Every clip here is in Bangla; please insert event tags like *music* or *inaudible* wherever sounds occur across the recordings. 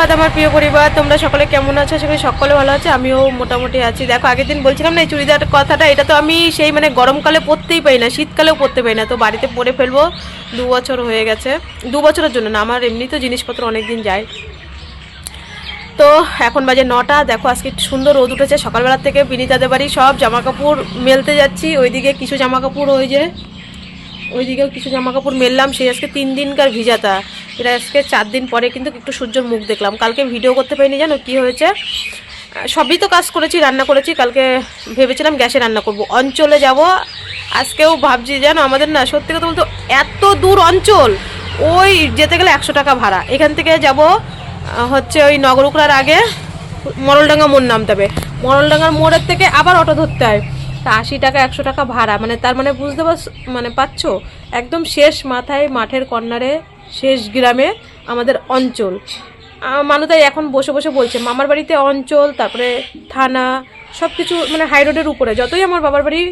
সুপ্রভাত আমার প্রিয় পরিবার, তোমরা সকলে কেমন আছো? করি সকলে ভালো আছে, আমিও মোটামুটি আছি। দেখো আগের দিন বলছিলাম না এই চুড়িদার কথাটা, এটা তো আমি সেই মানে গরমকালে পরতেই পাই না, শীতকালেও পরতে পাই না। তো বাড়িতে পরে ফেলব, দু বছর হয়ে গেছে। দু বছরের জন্য না, আমার এমনি তো জিনিসপত্র অনেক দিন যায়। তো এখন বাজে নটা, দেখো আজকে সুন্দর রোদ উঠেছে সকালবেলা থেকে বিনিতাদের বাড়ি সব জামা কাপড় মেলতে যাচ্ছি, ওইদিকে কিছু জামা কাপড় ওই যে ওইদিকেও কিছু জামা কাপড় মেললাম, সেই আজকে তিন দিনকার ভিজাতা। এটা আজকে চার দিন পরে কিন্তু একটু সূর্যের মুখ দেখলাম। কালকে ভিডিও করতে পারিনি, জানো কি হয়েছে? সবই তো কাজ করেছি, রান্না করেছি, কালকে ভেবেছিলাম গ্যাসে রান্না করব। অঞ্চলে যাব, আজকেও ভাবছি জানো আমাদের না, সত্যি কথা বলতে এত দূর অঞ্চল, ওই যেতে গেলে একশো টাকা ভাড়া। এখান থেকে যাব হচ্ছে ওই নগরুকরার আগে, মরলডাঙ্গা মোড় নামতে হবে। মরলডাঙ্গার মোড়ের থেকে আবার অটো ধরতে হয়। তা আশি টাকা একশো টাকা ভাড়া। মানে তার মানে বুঝতে পারছ মানে পাচ্ছো একদম শেষ মাথায় মাঠের কর্নারে শেষ গ্রামে আমাদের অঞ্চল। আহ, মানু তাই এখন বসে বসে বলছে মামার বাড়িতে অঞ্চল তারপরে থানা সব কিছু মানে হাই রোডের উপরে। যতই আমার বাবার বাড়ি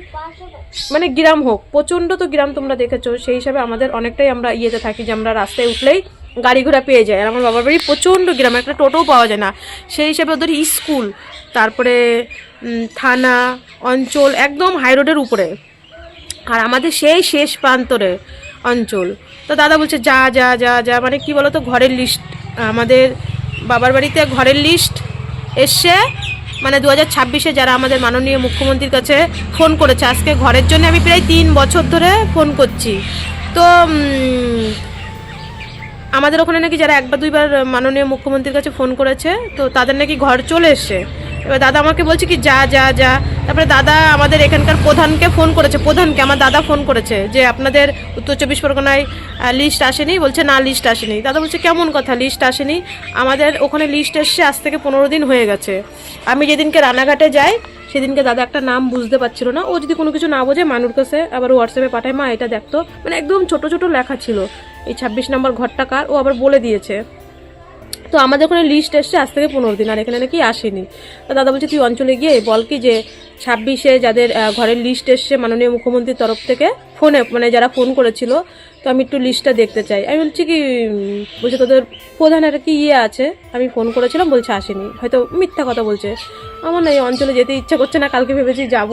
মানে গ্রাম হোক প্রচণ্ড তো গ্রাম তোমরা দেখেছ সেই হিসাবে আমাদের অনেকটাই আমরা ইয়েতে থাকি যে আমরা রাস্তায় উঠলেই গাড়ি ঘোড়া পেয়ে যায়। আর আমার বাবার বাড়ি প্রচণ্ড গ্রাম, একটা টোটোও পাওয়া যায় না। সেই হিসাবে ওদের স্কুল, তারপরে থানা, অঞ্চল, একদম হাই রোডের উপরে। আর আমাদের সেই শেষ প্রান্তরে অঞ্চল। তো দাদা বলছে, যা যা যা যা। মানে কি বলতো, ঘরের লিস্ট আমাদের বাবার বাড়িতে ঘরের লিস্ট এসছে। মানে দু হাজার ছাব্বিশে যারা আমাদের মাননীয় মুখ্যমন্ত্রীর কাছে ফোন করেছে, আজকে ঘরের জন্য আমি প্রায় তিন বছর ধরে ফোন করছি। তো আমাদের ওখানে নাকি যারা একবার দুইবার মাননীয় মুখ্যমন্ত্রীর কাছে ফোন করেছে, তো তাদের নাকি ঘর চলে এসছে। এবার দাদা আমাকে বলছে কি, যা যা যা। তারপরে দাদা আমাদের এখানকার প্রধানকে ফোন করেছে, প্রধানকে, আমার দাদা ফোন করেছে যে, আপনাদের উত্তর চব্বিশ পরগনায় লিস্ট আসেনি? বলছে, না লিস্ট আসেনি। দাদা বলছে, কেমন কথা লিস্ট আসেনি? আমাদের ওখানে লিস্ট এসছে, আজ থেকে পনেরো দিন হয়ে গেছে। আমি যেদিনকে রানাঘাটে যাই, সেদিনকে দাদা একটা নাম বুঝতে পারছিল না। ও যদি কোনো কিছু না বোঝে, মানুর কাছে আবার হোয়াটসঅ্যাপে পাঠায়, মা, এটা দেখতো মানে একদম ছোট ছোট লেখা ছিল। এই ছাব্বিশ নম্বর ঘরটা কার? ও আবার বলে দিয়েছে। তো আমাদের ওখানে লিস্ট এসছে আজ থেকে পনেরো দিন, আর এখানে নাকি আসেনি। তো দাদা বলছে, তুই অঞ্চলে গিয়ে বল কি যে ছাব্বিশে যাদের ঘরের লিস্ট এসছে মাননীয় মুখ্যমন্ত্রীর তরফ থেকে ফোনে মানে যারা ফোন করেছিল, তো আমি একটু লিস্টটা দেখতে চাই। আমি বলছি কি বলছে, তোদের প্রধান একটা কি ইয়ে আছে? আমি ফোন করেছিলাম, বলছে, আসেনি। হয়তো মিথ্যা কথা বলছে। আমার না এই অঞ্চলে যেতে ইচ্ছা করছে না, কালকে ভেবেছি যাব।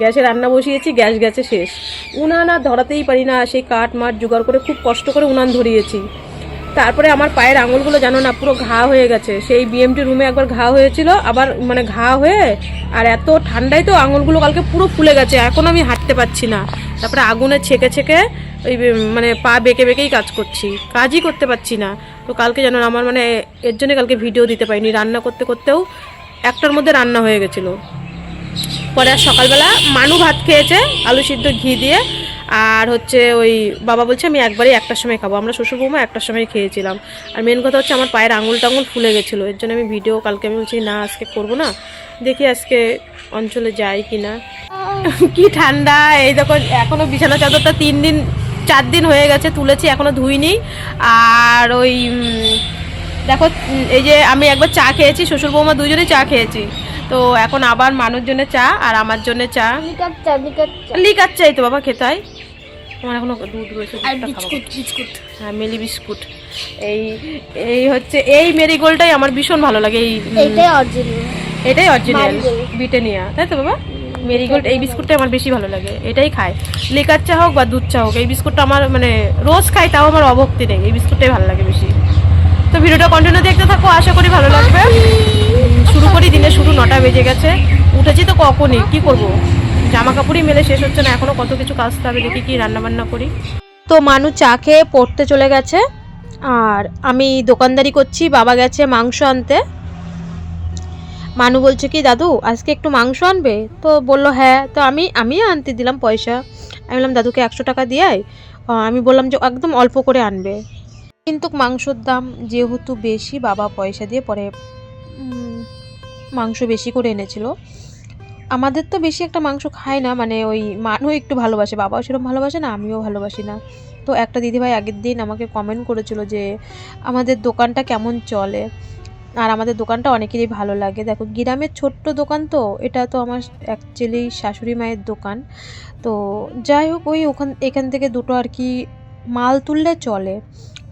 গ্যাসে রান্না বসিয়েছি, গ্যাস গেছে শেষ। উনান আর ধরাতেই পারি না, সেই কাঠ মাঠ জোগাড় করে খুব কষ্ট করে উনান ধরিয়েছি। তারপরে আমার পায়ের আঙুলগুলো জানো না, পুরো ঘা হয়ে গেছে। সেই বিএমটি রুমে একবার ঘা হয়েছিল, আবার মানে ঘা হয়ে, আর এত ঠান্ডায় তো আঙুলগুলো কালকে পুরো ফুলে গেছে, এখন আমি হাঁটতে পারছি না। তারপরে আগুনে ছেকে ছেকে ওই মানে পা বেঁকে বেঁকেই কাজ করছি, কাজই করতে পারছি না। তো কালকে জানো আমার মানে এর জন্য কালকে ভিডিও দিতে পারিনি, রান্না করতে করতেও একটার মধ্যে রান্না হয়ে গেছিল। পরে আর সকালবেলা মানু ভাত খেয়েছে, আলু সিদ্ধ ঘি দিয়ে। আর হচ্ছে ওই বাবা বলছে, আমি একবারই একটার সময় খাব। আমরা শ্বশুর বৌমা একটার সময় খেয়েছিলাম। আর মেন কথা হচ্ছে আমার পায়ের আঙুল টাঙুল ফুলে গেছিল। এর জন্য আমি ভিডিও কালকে আমি বলছি, না, আজকে করব না। দেখি আজকে অঞ্চলে যাই কি না *laughs* কি ঠান্ডা। এই দেখো এখনও বিছানা চাদরটা তিন দিন, চার দিন হয়ে গেছে, তুলেছি, এখনও ধুইনি। আর ওই দেখো, এই যে আমি একবার চা খেয়েছি, শ্বশুর বৌমা দুজনেই চা খেয়েছি। তো এখন আবার মানুষ জন্য চা আর আমার জন্য চা। লিকার চাই তো বাবা খেতে হয়। আমার এখনও দুধ রয়েছে হ্যাঁ মেলি বিস্কুট। এই এই হচ্ছে এই মেরিগোল্ডটাই আমার ভীষণ ভালো লাগে এই এটাই অরিজিনাল। ব্রিটানিয়া। তাই তো বাবা? মেরিগোল্ড এই বিস্কুটটা আমার বেশি ভালো লাগে এটাই খাই লিকার চা হোক বা দুধ চা হোক এই বিস্কুটটা আমার মানে রোজ খাই তাও আমার অভক্তি নেই এই বিস্কুটটাই ভালো লাগে বেশি। তো ভিডিওটা কন্টিনিউ দেখতে থাকো আশা করি ভালো লাগবে। করি দিনে শুরু নটা বেজে গেছে। উঠেছি তো কখনই, কি করব? জামা কাপড়ই মেলে, শেষ হচ্ছে না এখনও কত কিছু কাজতে হবে, দেখি কি রান্না বান্না করি। তো মানু চা খেয়ে পড়তে চলে গেছে, আর আমি দোকানদারি করছি, বাবা গেছে মাংস আনতে। মানু বলছে কি, দাদু, আজকে একটু মাংস আনবে? তো বলল হ্যাঁ। তো আমি আমিও আনতে দিলাম পয়সা। আমি বললাম, দাদুকে একশো টাকা দিয়াই। আমি বললাম যে, একদম অল্প করে আনবে। কিন্তু মাংসর দাম যেহেতু বেশি, বাবা পয়সা দিয়ে পরে মাংস বেশি করে এনেছিল। আমাদের তো বেশি একটা মাংস খায় না মানে ওই মানু একটু ভালোবাসে, বাবাও সেরকম ভালোবাসে না, আমিও ভালোবাসি না। তো একটা দিদিভাই আগের দিন আমাকে কমেন্ট করেছিল যে, আমাদের দোকানটা কেমন চলে? আর আমাদের দোকানটা অনেকেরই ভালো লাগে। দেখো, গ্রামের ছোট্ট দোকান তো, এটা তো আমার অ্যাকচুয়ালি শাশুড়ি মায়ের দোকান। তো যাই হোক, ওই ওখান, এখান থেকে দুটো আর কি মাল তুললে চলে।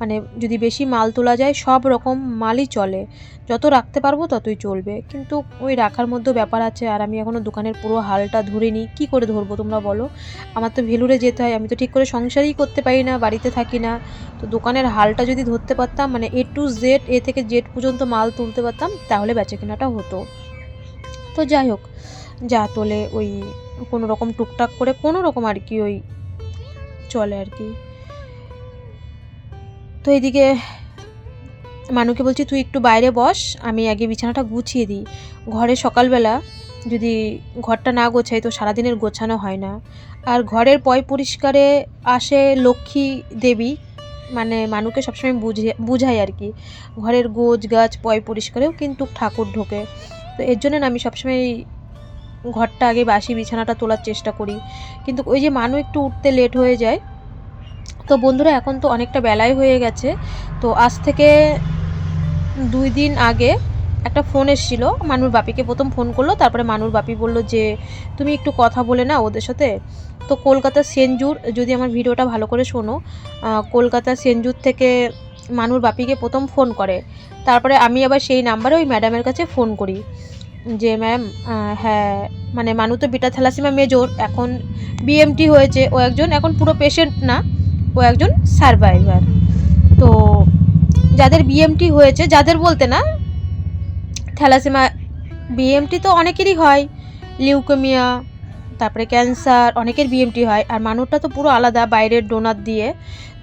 মানে যদি বেশি মাল তোলা যায়, সব রকম মালই চলে। যত রাখতে পারব ততই চলবে। কিন্তু ওই রাখার মধ্যেও ব্যাপার আছে, আর আমি এখনও দোকানের পুরো হালটা ধরিনি। কি করে ধরবো তোমরা বলো? আমার তো ভেলুরে যেতে হয়, আমি তো ঠিক করে সংসারই করতে পারি না, বাড়িতে থাকি না। তো দোকানের হালটা যদি ধরতে পারতাম মানে এ টু জেড এ থেকে জেড পর্যন্ত মাল তুলতে পারতাম, তাহলে বেচা কেনাটা হতো। তো যাই হোক, যা তোলে ওই কোনো রকম টুকটাক করে কোনো রকম আর কি ওই চলে আর কি। তো এদিকে মানুকে বলছি, তুই একটু বাইরে বস, আমি আগে বিছানাটা গুছিয়ে দিই। ঘরে সকালবেলা যদি ঘরটা না গোছাই, তো সারাদিনের গোছানো হয় না। আর ঘরের পয় পরিষ্কারে আসে লক্ষ্মী দেবী মানে মানুকে সবসময় বুঝিয়ে বুঝাই আর কি। ঘরের গোছ গাছ পয় পরিষ্কারেও কিন্তু ঠাকুর ঢোকে। তো এর জন্য আমি সবসময় ঘরটা আগে বাসি বিছানাটা তোলার চেষ্টা করি। কিন্তু ওই যে মানু একটু উঠতে লেট হয়ে যায় তো বন্ধুরা, এখন তো অনেকটা বেলায় হয়ে গেছে। তো আজ থেকে দুই দিন আগে একটা ফোন এসেছিল। মানুর বাপিকে প্রথম ফোন করল, তারপরে মানুর বাপি বলল যে, তুমি একটু কথা বলে না ওদের সাথে। তো কলকাতা সেনজুর, যদি আমার ভিডিওটা ভালো করে শোনো কলকাতা সেনজুর থেকে মানুর বাপিকে প্রথম ফোন করে। তারপরে আমি আবার সেই নাম্বারে ওই ম্যাডামের কাছে ফোন করি যে, ম্যাম হ্যাঁ মানে মানু তো বিটা থ্যালাসিমা মেজর, এখন বিএমটি হয়েছে। ও একজন এখন পুরো পেশেন্ট না। ও একজন সার্ভাইভার তো যাদের বিএমটি হয়েছে, যাদের বলতে না থ্যালাসিমা বিএমটি তো অনেকেরই হয়। লিউকেমিয়া, তারপরে ক্যান্সার, অনেকের বিএমটি হয়। আর মানুষটা তো পুরো আলাদা, বাইরের ডোনার দিয়ে।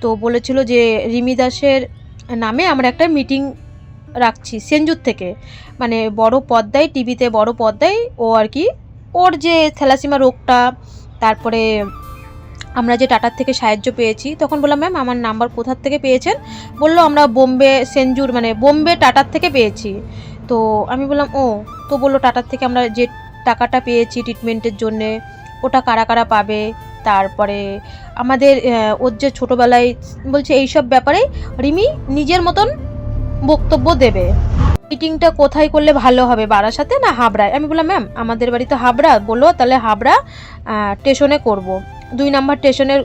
তো বলেছিল যে, রিমি দাসের নামে আমরা একটা মিটিং রাখছি সেনজুর থেকে। মানে বড় পর্দায় টিভিতে বড় পর্দায় ও আর কি, ওর যে থ্যালাসিমা রোগটা, তারপরে আমরা যে টাটার থেকে সাহায্য পেয়েছি, তখন বললাম, ম্যাম, আমার নাম্বার কোথার থেকে পেয়েছেন? বলল, আমরা বোম্বে সেনজুর মানে বোম্বে টাটার থেকে পেয়েছি। তো আমি বললাম, ও। তো বলল, টাটার থেকে আমরা যে টাকাটা পেয়েছি ট্রিটমেন্টের জন্যে, ওটা কারা কারা পাবে? তারপরে আমাদের ওর যে ছোটোবেলায় বলছে, এইসব ব্যাপারে রিমি নিজের মতন বক্তব্য দেবে। মিটিংটা কোথায় করলে ভালো হবে, বারাসাতে না হাবড়ায়? আমি বললাম, ম্যাম, আমাদের বাড়ি তো হাবড়া। বলল, তাহলে হাবড়া স্টেশনে করব। দুই নাম্বার স্টেশনের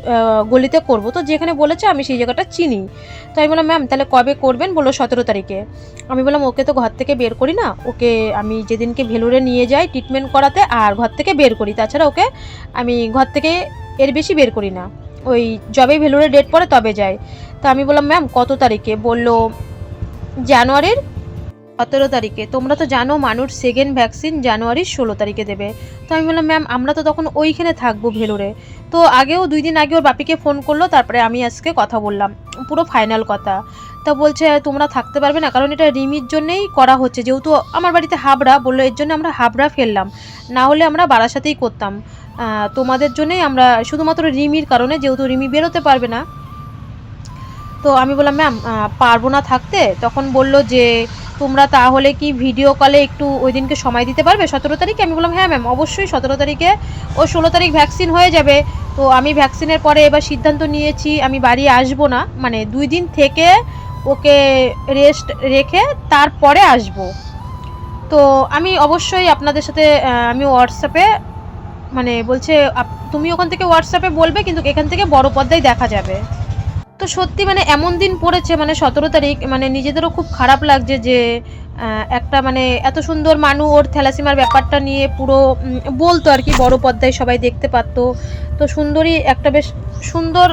গলিতে করব। তো যেখানে বলেছে আমি সেই জায়গাটা চিনি। তো আমি বললাম, ম্যাম, তাহলে কবে করবেন? বলল, সতেরো তারিখে। আমি বললাম, ওকে তো ঘর থেকে বের করি না। ওকে আমি যেদিনকে ভেলুরে নিয়ে যাই ট্রিটমেন্ট করাতে আর ঘর থেকে বের করি। তাছাড়া ওকে আমি ঘর থেকে এর বেশি বের করি না। ওই যবেই ভেলুরে ডেট পড়ে তবে যাই। তা আমি বললাম, ম্যাম, কত তারিখে? বলল, জানুয়ারির সতেরো তারিখে। তোমরা তো জানো মানুষ সেকেন্ড ভ্যাকসিন জানুয়ারির ষোলো তারিখে দেবে। তো আমি বললাম, ম্যাম, আমরা তো তখন ওইখানে থাকব ভেলোরে। তো আগেও দুই দিন আগে ওর বাপিকে ফোন করল, তারপরে আমি আজকে কথা বললাম। পুরো ফাইনাল কথা। তা বলছে, তোমরা থাকতে পারবে না, কারণ এটা রিমির জন্যেই করা হচ্ছে। যেহেতু আমার বাড়িতে হাবড়া, বলল এর জন্য আমরা হাবড়া ফেললাম। না হলে আমরা বারাসাতেই করতাম। তোমাদের জন্যই আমরা শুধুমাত্র রিমির কারণে, যেহেতু রিমি বেরোতে পারবে না তো আমি বললাম, ম্যাম পারব না থাকতে? তখন বলল যে, তোমরা তাহলে কি ভিডিও কলে একটু ওই দিনকে সময় দিতে পারবে? সতেরো তারিখে? আমি বললাম হ্যাঁ ম্যাম, অবশ্যই সতেরো তারিখে ও ষোলো তারিখ ভ্যাকসিন হয়ে যাবে। তো আমি ভ্যাকসিনের পরে এবার সিদ্ধান্ত নিয়েছি, আমি বাড়ি আসব না। মানে দুই দিন থেকে ওকে রেস্ট রেখে তারপরে আসব। তো আমি অবশ্যই আপনাদের সাথে আমি হোয়াটসঅ্যাপে মানে বলছে তুমি ওখান থেকে হোয়াটসঅ্যাপে বলবে, কিন্তু এখান থেকে বড় পর্দায় দেখা যাবে। তো সত্যি মানে এমন দিন পড়েছে মানে সতেরো তারিখ মানে নিজেদেরও খুব খারাপ লাগছে যে একটা মানে এত সুন্দর মানু ওর থ্যালাসিমার ব্যাপারটা নিয়ে পুরো বলতো আর কি, বড় পর্দায় সবাই দেখতে পারতো। তো সুন্দরী একটা বেশ সুন্দর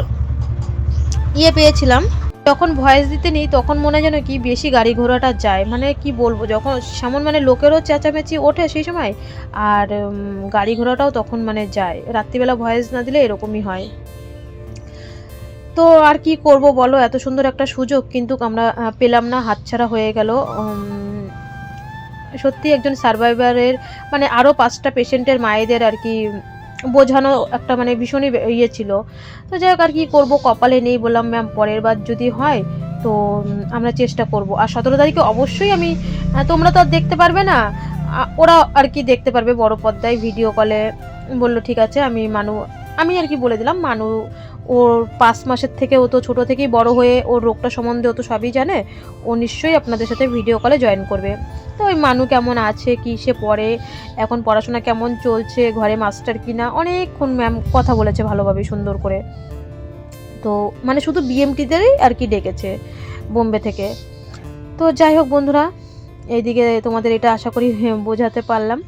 ইয়ে পেয়েছিলাম। যখন ভয়েস দিতে নিই, তখন মনে যেন কি বেশি গাড়ি ঘোড়াটা যায়। মানে কি বলব, যখন সেমন মানে লোকেরও চেঁচামেচি ওঠে সেই সময়, আর গাড়ি ঘোড়াটাও তখন মানে যায়। রাত্রিবেলা ভয়েস না দিলে এরকমই হয়। তো আর কি করব বলো? এত সুন্দর একটা সুযোগ কিন্তু আমরা পেলাম না, হাতছাড়া হয়ে গেল। সত্যি একজন সার্ভাইভারের মানে আরও পাঁচটা পেশেন্টের মায়েদের আর কি বোঝানো একটা মানে ভীষণই ইয়ে ছিল। তো যাই হোক, আর কি করব? কপালে নেই বললাম, ম্যাম, পরের বার যদি হয়, তো আমরা চেষ্টা করব। আর সতেরো তারিখে অবশ্যই আমি তোমরা তো আর দেখতে পারবে না। ওরা আর কি দেখতে পারবে বড় পর্দায় ভিডিও কলে বলল, ঠিক আছে, আমি মানু আমি আর কি বলে দিলাম, মানু ওর পাঁচ মাসের থেকে ও তো ছোটো থেকেই বড় হয়ে ওর রোগটা সম্বন্ধে ও তো সবই জানে, ও নিশ্চয়ই আপনাদের সাথে ভিডিও কলে জয়েন করবে। তো ওই মানু কেমন আছে, কি সে পড়ে, এখন পড়াশোনা কেমন চলছে, ঘরে মাস্টার কি না অনেকক্ষণ ম্যাম কথা বলেছে ভালোভাবে, সুন্দর করে। তো মানে শুধু বিএমটিদেরই আর কি ডেকেছে বোম্বে থেকে। তো যাই হোক বন্ধুরা, এইদিকে তোমাদের এটা আশা করি বোঝাতে পারলাম।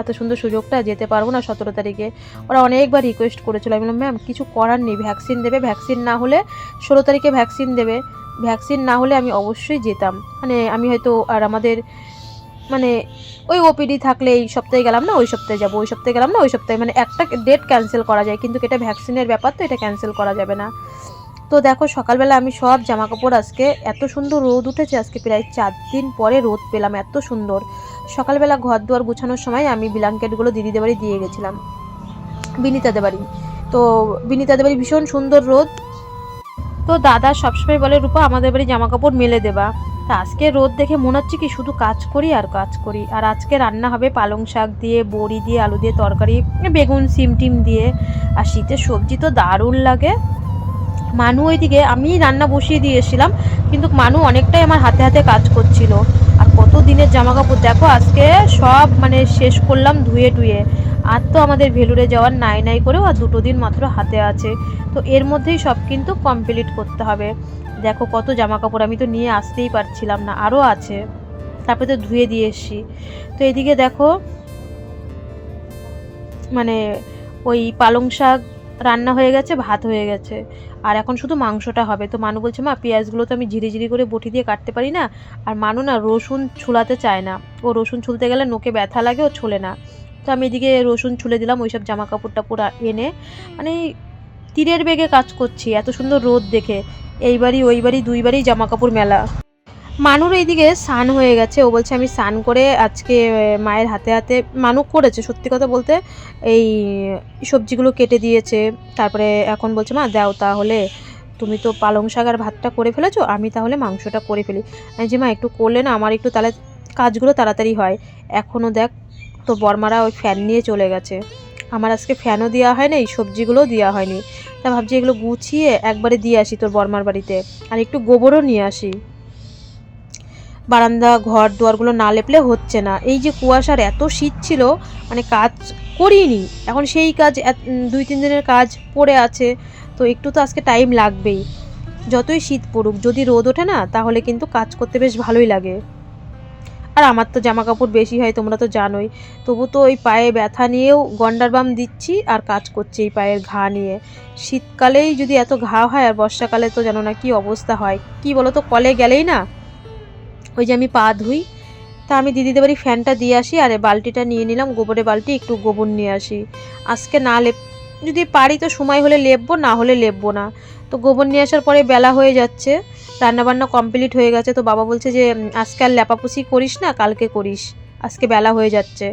এত সুন্দর সুযোগটা যেতে পারব না সতেরো তারিখে। ওরা অনেকবার রিকোয়েস্ট করেছিল। আমি বললাম ম্যাম কিছু করার নেই। ভ্যাকসিন দেবে ভ্যাকসিন না হলে ষোলো তারিখে ভ্যাকসিন দেবে। ভ্যাকসিন না হলে আমি অবশ্যই যেতাম। মানে আমি হয়তো আর আমাদের মানে ওই ওপিডি থাকলে এই সপ্তাহে গেলাম না, ওই সপ্তাহে যাব, ওই সপ্তাহে গেলাম না, ওই সপ্তাহে। মানে একটা ডেট ক্যান্সেল করা যায়, কিন্তু এটা ভ্যাকসিনের ব্যাপার তো এটা ক্যান্সেল করা যাবে না। তো দেখো, সকালবেলা আমি সব জামা কাপড় আজকে এত সুন্দর রোদ উঠেছে, আজকে প্রায় চার দিন পরে রোদ পেলাম, এত সুন্দর। সকালবেলা ঘর দুয়ার গুছানোর সময় আমি ব্ল্যাঙ্কেটগুলো দিদিদের বাড়ি দিয়ে গেছিলাম। বিনিতাদের বাড়ি। তো বিনিতাদের বাড়ি ভীষণ সুন্দর রোদ। তো দাদা সবসময় বলে, রূপা, আমাদের বাড়ি জামা কাপড় মেলে দেবা। তা আজকে রোদ দেখে মনে হচ্ছে কি শুধু কাজ করি আর কাজ করি। আর আজকে রান্না হবে পালং শাক দিয়ে, বড়ি দিয়ে, আলু দিয়ে তরকারি, বেগুন, সিম টিম দিয়ে। আর শীতের সবজি তো দারুণ লাগে। মানু ওইদিকে আমি রান্না বসিয়ে দিয়েছিলাম, কিন্তু মানু অনেকটাই আমার হাতে হাতে কাজ করছিল। কত দিনের জামা কাপড় দেখো, আজকে সব মানে শেষ করলাম ধুয়ে টুয়ে। আর তো আমাদের ভেলুরে যাওয়ার নাই নাই করেও আর দুটো দিন মাত্র হাতে আছে। তো এর মধ্যেই সব কিন্তু কমপ্লিট করতে হবে। দেখো, কত জামা কাপড় আমি তো নিয়ে আসতেই পারছিলাম না আরও আছে। তারপরে তো ধুয়ে দিয়ে এসছি। তো এদিকে দেখো মানে ওই পালং শাক রান্না হয়ে গেছে, ভাত হয়ে গেছে। আর এখন শুধু মাংসটা হবে। তো মানু বলছে, মা, পেঁয়াজগুলো তো আমি ঝিরি ঝিরি করে বটি দিয়ে কাটতে পারি না। আর মানু না রসুন ছুলাতে চায় না। ও রসুন ছুলতে গেলে নোকে ব্যথা লাগে, ও ছোলে না। তো আমি এদিকে রসুন ছুলে দিলাম, ওইসব জামা কাপড়টা পুরো এনে মানে তীরের বেগে কাজ করছি, এত সুন্দর রোদ দেখে। এইবারই, ওইবারই, দুইবারই জামা কাপড় মেলা। মানুর এইদিকে স্নান হয়ে গেছে। ও বলছে, আমি স্নান করে আজকে মায়ের হাতে হাতে মানু করেছে। সত্যি কথা বলতে, এই সবজিগুলো কেটে দিয়েছে। তারপরে এখন বলছে, মা, দাও তাহলে। তুমি তো পালং শাক আর ভাতটা করে ফেলেছো, আমি তাহলে মাংসটা করে ফেলি। যে মা, একটু করলে না আমার একটু তাহলে কাজগুলো তাড়াতাড়ি হয়। এখনও দেখ তো বর্মারা ওই ফ্যান নিয়ে চলে গেছে। আমার আজকে ফ্যানও দেওয়া হয় এই সবজিগুলোও দেওয়া হয়নি। তা ভাবছি এগুলো গুছিয়ে একবারে দিয়ে আসি তোর বর্মার বাড়িতে। আর একটু গোবরও নিয়ে আসি। বারান্দা, ঘর, দুয়ারগুলো না লেপলে হচ্ছে না। এই যে কুয়াশার এত শীত ছিল মানে কাজ করিনি। এখন সেই কাজ দুই, তিন দিনের কাজ পড়ে আছে, তো একটু তো আজকে টাইম লাগবেই। যতই শীত পড়ুক, যদি রোদ ওঠে না, তাহলে কিন্তু কাজ করতে বেশ ভালোই লাগে। আর আমার তো জামা কাপড় বেশি হয়, তোমরা তো জানোই। তবু তো ওই পায়ে ব্যথা নিয়েও গন্ডার বাম দিচ্ছি আর কাজ করছি এই পায়ের ঘা নিয়ে। শীতকালেই যদি এত ঘা হয় আর বর্ষাকালে তো জানো না কি অবস্থা হয়। কি বলো তো কলে গেলেই না ওই যে আমি পা ধুই, তা আমি দিদিদের বাড়ি ফ্যানটা দিয়ে আসি আর বালতিটা নিয়ে নিলাম, গোবরের বালতি, একটু গোবর নিয়ে আসি। আজকে না লেপ, যদি পারি তো সময় হলে লেপবো, না হলে লেপবো না। তো গোবর নিয়ে আসার পরে বেলা হয়ে যাচ্ছে, রান্নাবান্না কমপ্লিট হয়ে গেছে, তো বাবা বলছে যে আজকে আর লেপাপুসি করিস না, কালকে করিস। আজকে বেলা হয়ে যাচ্ছে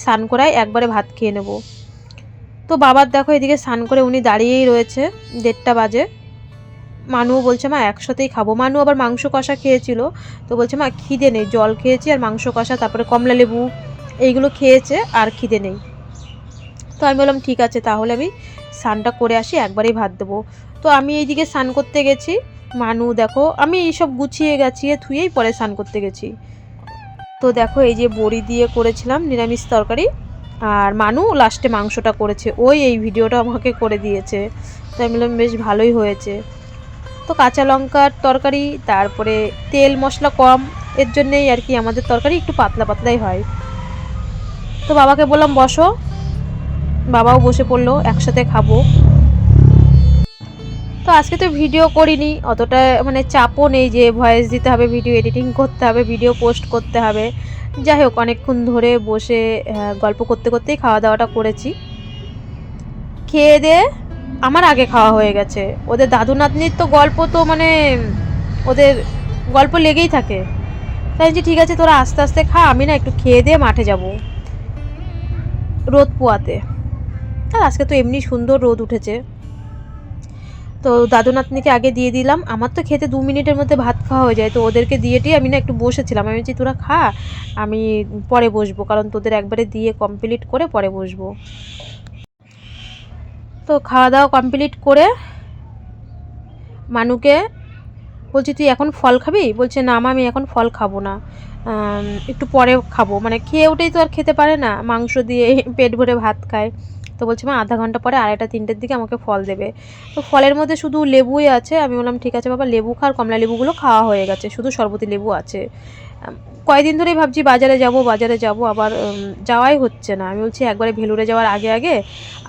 স্নান করায় একবারে ভাত খেয়ে নেব। তো বাবার দেখো এদিকে স্নান করে উনি দাঁড়িয়েই রয়েছে, দেড়টা বাজে। মানুও বলছে, মা, একসাথেই খাব। মানু আবার মাংস কষা খেয়েছিল, তো বলছে, মা, খিদে নেই, জল খেয়েছি আর মাংস কষা, তারপরে কমলা লেবু, এইগুলো খেয়েছে আর খিদে নেই। তো আমি বললাম, ঠিক আছে, তাহলে আমি স্নানটা করে আসি, একবারেই ভাত দেবো। তো আমি এইদিকে স্নান করতে গেছি, মানু দেখো, আমি এইসব গুছিয়ে গেছিয়ে থুয়েই পরে স্নান করতে গেছি। তো দেখো, এই যে বড়ি দিয়ে করেছিলাম নিরামিষ তরকারি, আর মানু লাস্টে মাংসটা করেছে, ওই এই ভিডিওটা আমাকে করে দিয়েছে। তো আমি বললাম, বেশ ভালোই হয়েছে। তো কাঁচা লঙ্কার তরকারি, তারপরে তেল মশলা কম, এর জন্যেই আর কি আমাদের তরকারি একটু পাতলা পাতলাই হয়। তো বাবাকে বললাম, বসো। বাবাও বসে পড়ল, একসাথে খাব। তো আজকে তো ভিডিও করিনি, অতটা মানে চাপও নেই যে ভয়েস দিতে হবে, ভিডিও এডিটিং করতে হবে, ভিডিও পোস্ট করতে হবে। যাই হোক, অনেকক্ষণ ধরে বসে গল্প করতে করতেই খাওয়া দাওয়াটা করেছি। খেয়ে দিয়ে আমার আগে খাওয়া হয়ে গেছে। ওদের দাদু নাতনির তো গল্প তো মানে ওদের গল্প লেগেই থাকে। তাই যে ঠিক আছে, তোরা আস্তে আস্তে খা, আমি না একটু খেয়ে দিয়ে মাঠে যাব। রোদ পোয়াতে। আর আজকে তো এমনি সুন্দর রোদ উঠেছে। তো দাদু নাতনিকে আগে দিয়ে দিলাম। আমার তো খেতে দু মিনিটের মধ্যে ভাত খাওয়া হয়ে যায়। তো ওদেরকে দিয়েটি আমি না একটু বসেছিলাম। আমি বলছি, তোরা খা, আমি পরে বসবো। কারণ তোদের একবারে দিয়ে কমপ্লিট করে পরে বসবো। তো খাওয়া দাওয়া কমপ্লিট করে মানুকে বলছি তুই এখন ফল খাবি? বলছে না মা, আমি এখন ফল খাব না। একটু পরে খাব। মানে খেয়ে উঠেই তো আর খেতে পারে না। মাংস দিয়ে পেট ভরে ভাত খায়। তো বলছে মা আধা ঘণ্টা পরে আড়াইটা তিনটের দিকে আমাকে ফল দেবে। তো ফলের মধ্যে শুধু লেবুই আছে। আমি বললাম ঠিক আছে বাবা লেবু খা আর কমলা লেবুগুলো খাওয়া হয়ে গেছে। শুধু শরবতি লেবু আছে। আম, কয়দিন ধরেই ভাবছি বাজারে যাব বাজারে যাব আবার যাওয়াই হচ্ছে না। আমি বলছি একবারে ভেলুরে যাওয়ার আগে আগে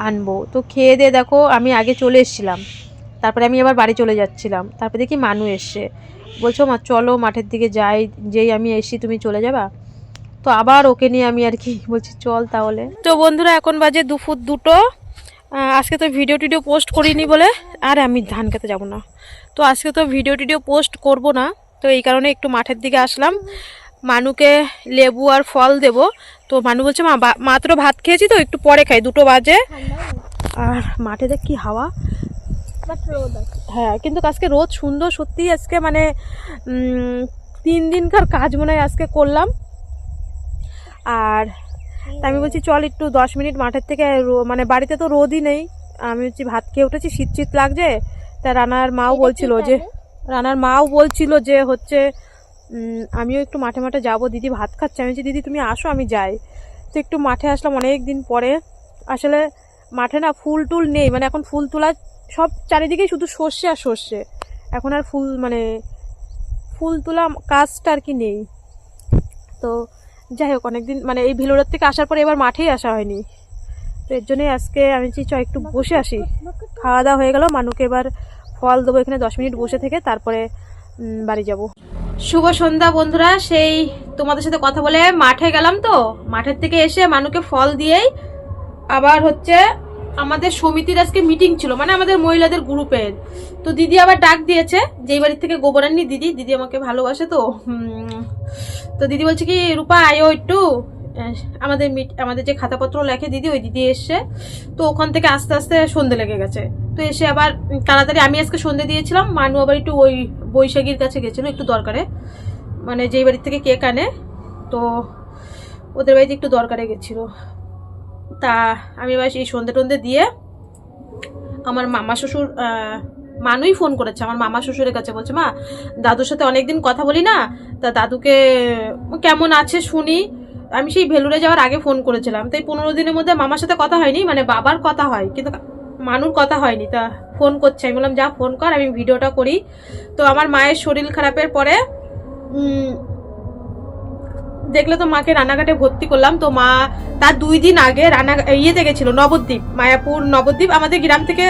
আনব। তো খেয়ে দিয়ে দেখো আমি আগে চলে এসেছিলাম। তারপরে আমি আবার বাড়ি চলে যাচ্ছিলাম। তারপরে দেখি মানু এসছে। বলছো মা চলো মাঠের দিকে যাই যেই আমি এসি তুমি চলে যাবা? তো আবার ওকে নিয়ে আমি আর কি বলছি চল তাহলে। তো বন্ধুরা এখন বাজে দুপুর দুটো। আজকে তো ভিডিও টিডিও পোস্ট করিনি বলে আর আমি ধান খেতে যাব না। তো আজকে তো ভিডিও টিডিও পোস্ট করব না। তো এই কারণে একটু মাঠের দিকে আসলাম। মানুকে লেবু আর ফল দেব। তো মানু বলছে, মা মাত্র ভাত খেয়েছি তো, একটু পরে খাই, দুটো বাজে। আর মাঠে দেখ কি হাওয়া। হ্যাঁ কিন্তু আজকে রোদ সুন্দর, সত্যি আজকে মানে তিন দিনকার কাজ মনে হয় আজকে করলাম। আর আমি বলছি, চল একটু দশ মিনিট মাঠের থেকে মানে বাড়িতে তো রোদই নেই। আমি হচ্ছে ভাত খেয়ে উঠেছি, শীত শীত লাগছে? তা রানার মাও বলছিল যে, রানার মাও বলছিল যে হচ্ছে আমিও একটু মাঠে মাঠে যাব। দিদি ভাত খাচ্ছে। আমি দিদি, তুমি আসো, আমি যাই। তো একটু মাঠে আসলাম অনেক দিন পরে। আসলে মাঠে না ফুল টুল নেই। মানে এখন ফুল তোলা সব চারিদিকেই শুধু সর্ষে আর সর্ষে। এখন আর ফুল মানে ফুল তোলা কাজটা আর কি নেই। তো যাই হোক, অনেকদিন মানে এই ভেলোরের থেকে আসার পরে এবার মাঠেই আসা হয়নি। তো এর জন্যই আজকে আমি চাই চ, একটু বসে আসি। খাওয়া দাওয়া হয়ে গেল। মানুকে এবার ফল দেবো এখানে দশ মিনিট বসে থেকে। তারপরে বাড়ি যাব। শুভ সন্ধ্যা বন্ধুরা, সেই তোমাদের সাথে কথা বলে মাঠে গেলাম তো। মাঠের থেকে এসে মানুকে ফল দিয়েই আবার হচ্ছে আমাদের সমিতির আজকে মিটিং ছিল মানে আমাদের মহিলাদের গ্রুপের তো দিদি আবার ডাক দিয়েছে, যেই বাড়ির থেকে গোবর আননি দিদি দিদি আমাকে ভালোবাসে তো তো দিদি বলছে কি, রূপা, আয়ো একটু। আমাদের মিট, আমাদের যে খাতাপত্র লেখে দিদি, ওই দিদি এসছে তো ওখান থেকে আস্তে আস্তে সন্ধে লেগে গেছে। তো এসে আবার তাড়াতাড়ি আমি আজকে সন্ধে দিয়েছিলাম, মানু আবার একটু ওই বৈশাখীর কাছে গেছিল একটু দরকারে। মানে যেই বাড়ির থেকে কেক আনে, তো ওদের বাড়িতে একটু দরকারে গেছিল। তা আমি এবার এই সন্ধে টন্ধে দিয়ে আমার মামা শ্বশুর মানুই ফোন করেছে। আমার মামা শ্বশুরের কাছে বলছে, মা, দাদুর সাথে অনেকদিন কথা বলি না। তা দাদুকে, কেমন আছে শুনি? আমি সেই ভেলুরে যাওয়ার আগে ফোন করেছিলাম। তাই পনেরো দিনের মধ্যে মামার সাথে কথা হয়নি মানে বাবার কথা হয়, কিন্তু মানুর কথা হয়নি। তা ফোন করছে, আমি বললাম, যা ফোন কর, আমি ভিডিওটা করি। তো আমার মায়ের শরীর খারাপের পরে দেখলে তো মাকে রানাঘাটে ভর্তি করলাম। তো মা, তার দুই দিন আগে রানা ইয়েতে গেছিল, নবদ্বীপ, মায়াপুর নবদ্বীপ। আমাদের গ্রাম থেকে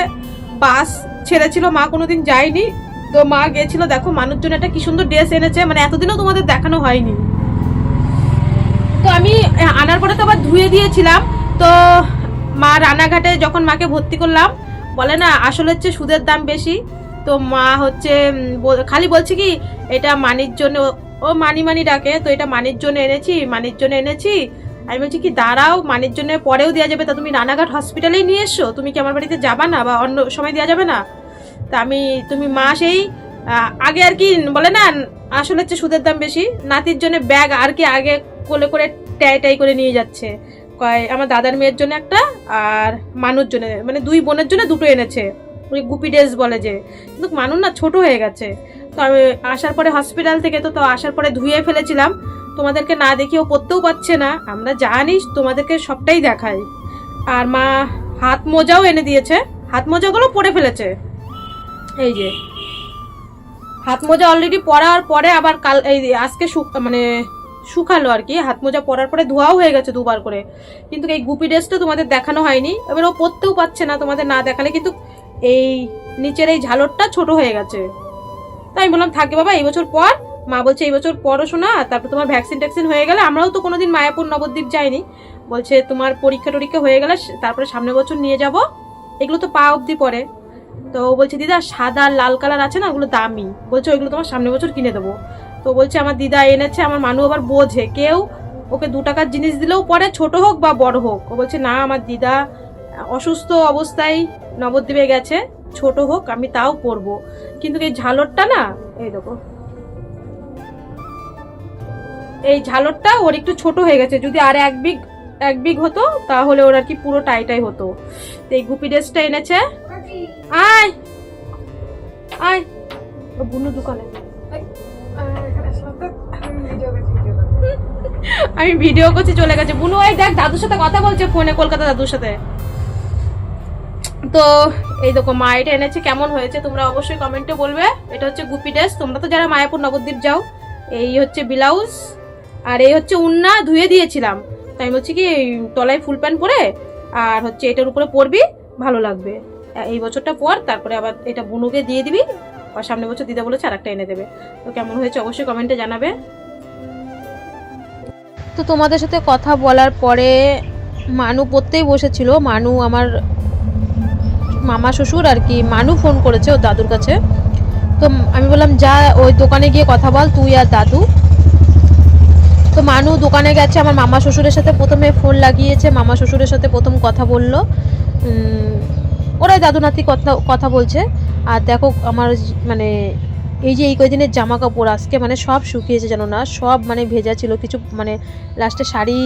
বাস ছেড়েছিল, মা কোনোদিন যায়নি। তো মা গেছিল, দেখো, মানুষজন একটা কি সুন্দর ড্রেস এনেছে মানে এতদিনও তোমাদের দেখানো হয়নি। তো আমি আনার পরে তো আবার ধুয়ে দিয়েছিলাম। তো মা রানাঘাটে যখন মাকে ভর্তি করলাম, বলে না, আসলে হচ্ছে সুদের দাম বেশি। তো মা হচ্ছে খালি বলছে কি, এটা মানির জন্য, ও মানি মানি ডাকে, তো এটা মানির জন্য এনেছি, মানির জন্য এনেছি। আমি বলছি কি, দাঁড়াও, মানির জন্য পরেও দেওয়া যাবে। তা তুমি রানাঘাট হসপিটালেই নিয়ে এসছো তুমি কি আমার বাড়িতে যাবা না বা অন্য সময় দেওয়া যাবে না? তা আমি, তুমি মা সেই আগে আর কি বলে না আসলে হচ্ছে সুদের দাম বেশি। নাতির জন্য ব্যাগ আর কি আগে কোলে করে টাই টাই করে নিয়ে যাচ্ছে। কয়, আমার দাদার মেয়ের জন্য একটা আর মানুর জন্য মানে দুই বোনের জন্য দুটো এনেছে। ওই গুপি ড্রেস বলে যে। কিন্তু মানুষ না ছোট হয়ে গেছে। তো আমি আসার পরে হসপিটাল থেকে তো তো আসার পরে ধুয়ে ফেলেছিলাম। তোমাদেরকে না দেখিয়েও পরতেও পারছে না। আমরা জানিস তোমাদেরকে সবটাই দেখাই। আর মা হাত মোজাও এনে দিয়েছে। হাত মোজাগুলো পরে ফেলেছে। এই যে। হাত মোজা অলরেডি পরার পরে আবার কাল, এই আজকে শুক- মানে শুকালো আর কি। হাত মোজা পরার পরে ধোয়াও হয়ে গেছে দুবার করে। কিন্তু এই গুপি ড্রেসটা তোমাদের দেখানো হয়নি। এবার ও পরতেও পারছে না তোমাদের না দেখালে, কিন্তু এই নিচের এই ঝালরটা ছোট হয়ে গেছে। তাই বললাম থাকে বাবা, এই বছর পর। মা বলছে, এই বছর পড়াশোনা তারপর তোমার ভ্যাকসিন ট্যাকসিন হয়ে গেলে। আমরাও তো কোনোদিন মায়াপুর নবদ্বীপ যাইনি। বলছে, তোমার পরীক্ষা টরীক্ষা হয়ে গেলে, তারপরে সামনের বছর নিয়ে যাব। এগুলো তো পা অবধি পরে। তো ও বলছে, দিদা, সাদা লাল কালার আছে না, ওগুলো দামি। বলছে, ওইগুলো তোমার সামনের বছর কিনে দেবো। তো বলছে, আমার দিদা এনেছে, আমার মানু আবার বোঝে। কেউ ওকে দু টাকার জিনিস দিলেও পরে ছোট হোক বা বড় হোক। ও বলছে, না, আমার দিদা অসুস্থ অবস্থায় নবদ্বীপে গেছে, ছোট হোক, আমি তাও পরবো। কিন্তু এই ঝালরটা না, এই দেখো। এই ঝালরটা ওর একটু ছোট হয়ে গেছে, যদি আর এক বিগ এক বিগ হতো, তাহলে ওর আর কি পুরো টাইটাই হতো। তো এই গুপি ড্রেসটা এনেছে আয়। আয়। বুনু দোকানে। আমি ভিডিও করছি চলে গেছে। বুনু এই দেখ দাদুর সাথে কথা বলছে ফোনে কলকাতা দাদুর সাথে। তো এই দেখো মা এটা এনেছে কেমন হয়েছে তোমরা অবশ্যই কমেন্টে বলবে। এটা হচ্ছে গুপি ড্রেস তোমরা তো যারা মায়াপুর নবদ্বীপ যাও এই হচ্ছে ব্লাউজ। আর এই হচ্ছে উন্না ধুয়ে দিয়েছিলাম। তাই আমি বলছি কি তলায় ফুল প্যান্ট পরে আর হচ্ছে এটার উপরে পরবি ভালো লাগবে। এই বছরটা পর, তারপরে আবার এটা বুনুকে দিয়ে দিবি আর সামনের বছর দিদা বলেছে আরেকটা এনে দেবে। তো কেমন হয়েছে অবশ্যই কমেন্টে জানাবে। তো তোমাদের সাথে কথা বলার পরে মানু পড়তেই বসেছিল। মানু আমার মামা শ্বশুর আর কি, মানু ফোন করেছে ওর দাদুর কাছে। তো আমি বললাম, যা, ওই দোকানে গিয়ে কথা বল, তুই আর দাদু। তো মানু দোকানে গেছে, আমার মামা শ্বশুরের সাথে প্রথমে ফোন লাগিয়েছে, মামা শ্বশুরের সাথে প্রথম কথা বলল। ওরাই দাদু নাতি কথা কথা বলছে। আর দেখো আমার মানে এই যে এই কয়দিনের জামা কাপড় আজকে মানে সব শুকিয়েছে জানো না, সব মানে ভেজা ছিল, কিছু মানে লাস্টে শাড়ি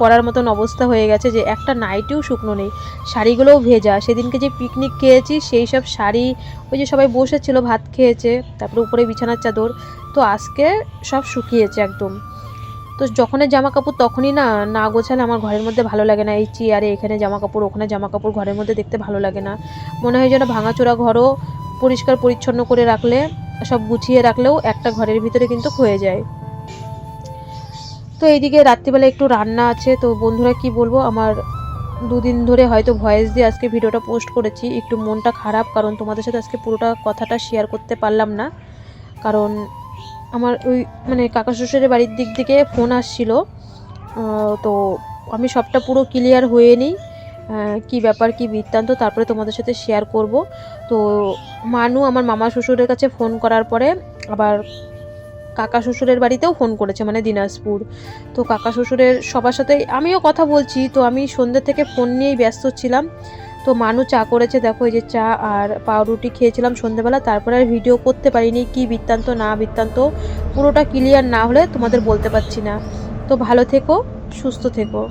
পরার মতন অবস্থা হয়ে গেছে যে একটা নাইটিও শুকনো নেই। শাড়িগুলোও ভেজা। সেদিনকে যে পিকনিক খেয়েছি, সেই সব শাড়ি, ওই যে সবাই বসেছিল, ভাত খেয়েছে, তারপরে উপরে বিছানার চাদর, তো আজকে সব শুকিয়েছে একদম। তো যখনই জামা কাপড় তখনই না না গোছালে আমার ঘরের মধ্যে ভালো লাগে না। এই চেয়ারে, এখানে জামা কাপড় ওখানে জামা কাপড় ঘরের মধ্যে দেখতে ভালো লাগে না। মনে হয় যেন ভাঙাচোরা ঘরও পরিষ্কার পরিচ্ছন্ন করে রাখলে, সব গুছিয়ে রাখলেও একটা ঘরের ভিতরে কিন্তু হয়ে যায়। তো এইদিকে রাত্রিবেলা একটু রান্না আছে, তো বন্ধুরা কি বলব, আমার দুদিন ধরে হয়তো ভয়েস দিয়ে আজকে ভিডিওটা পোস্ট করেছি। একটু মনটা খারাপ, কারণ তোমাদের সাথে আজকে পুরোটা কথাটা শেয়ার করতে পারলাম না। কারণ আমার ওই মানে কাকা শ্বশুরের বাড়ির দিক থেকে ফোন আসছিল। তো আমি সবটা পুরো ক্লিয়ার হয়ে নিই। কি ব্যাপার, কি বৃত্তান্ত, তারপরে তোমাদের সাথে শেয়ার করব। তো মানু আমার মামা শ্বশুরের কাছে ফোন করার পরে আবার কাকা শ্বশুরের বাড়িতেও ফোন করেছে মানে দিনাজপুর। তো কাকা শ্বশুরের সবার সাথে আমিও কথা বলছি, তো আমি সন্ধ্যে থেকে ফোন নিয়েই ব্যস্ত ছিলাম। তো মানু চা করেছে, দেখো এই যে চা আর পাউরুটি খেয়েছিলাম সন্ধ্যেবেলা তারপরে আর ভিডিও করতে পারিনি, কি বৃত্তান্ত, না বৃত্তান্ত, পুরোটা ক্লিয়ার না হলে তোমাদের বলতে পারছি না। তো ভালো থেকো, সুস্থ থেকো।